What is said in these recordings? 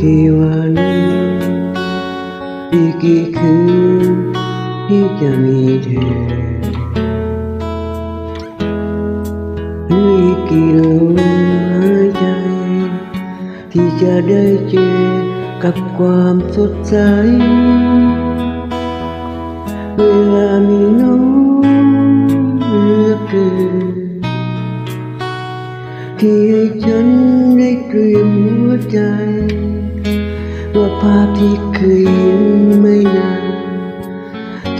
กี่วันอีกกี่คืนที่จะมีเธอมีกี่ลมหายใจที่จะได้เจอกับค ภาพที่เคยเห็นไม่นาน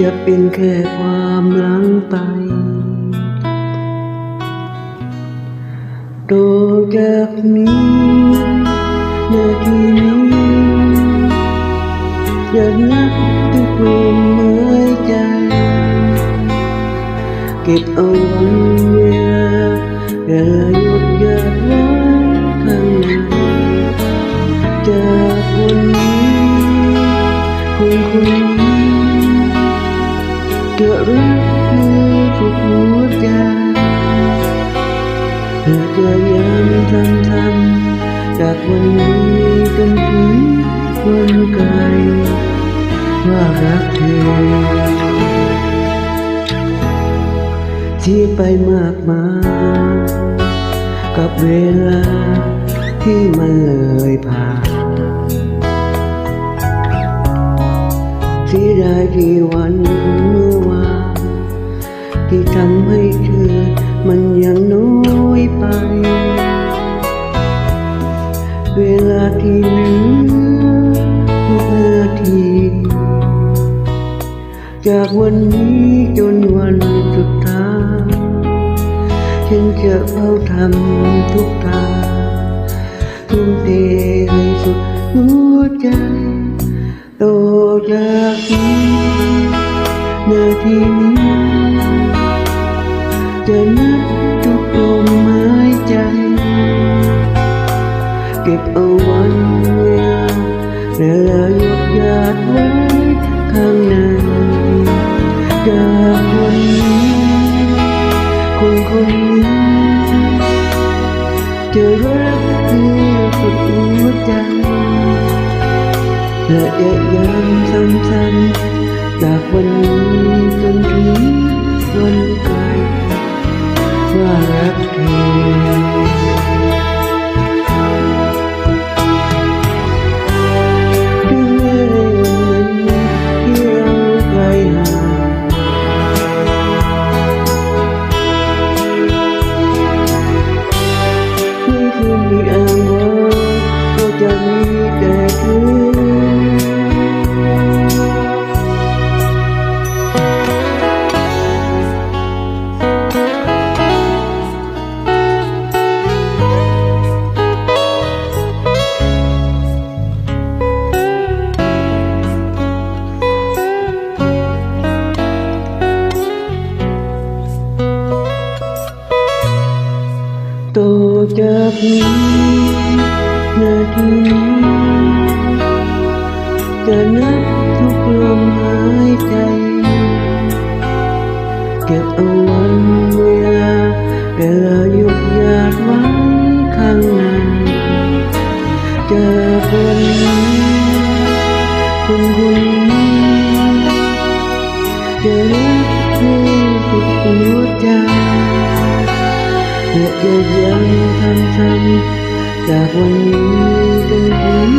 จะเป็นแค่ความหลังไปต่อจากนี้นาทีนี้จะนับทุกลมหายใจ เก็บเอาไวันเวลา จะรักเธอทุกหัวใจเธอจะย้ำซ้ำจากวันนี้จนถึงวันไกลว่ารักเธอ ที่ไปมากมายกับเวลาที่มันเลยผ่านเสียดายที่วันเมื่อวาน ที่ทำให้เธอมันยังน้อยไป เวลาที่เหลือทุกนาที จากวันนี้จนวันสุดท้ายฉันจะเฝ้าทำทุกทางทุ่มเทให้สุดหัวใจต่อจากนี้นาทีนี้ ดหยาดไว้ข้างในจากคนนี้คนคนนี้จะรัก ต่อจากนี้นาทีนี้จะนับทุกลมหายใจ เก็บเอาวันเวลาเวลาหยุดหยาดไว้ข้างในจากวันนี้คนคนนี้จะรักเธอสุดหัวใจ และจะยังทำทำจากวันนี้จนถึง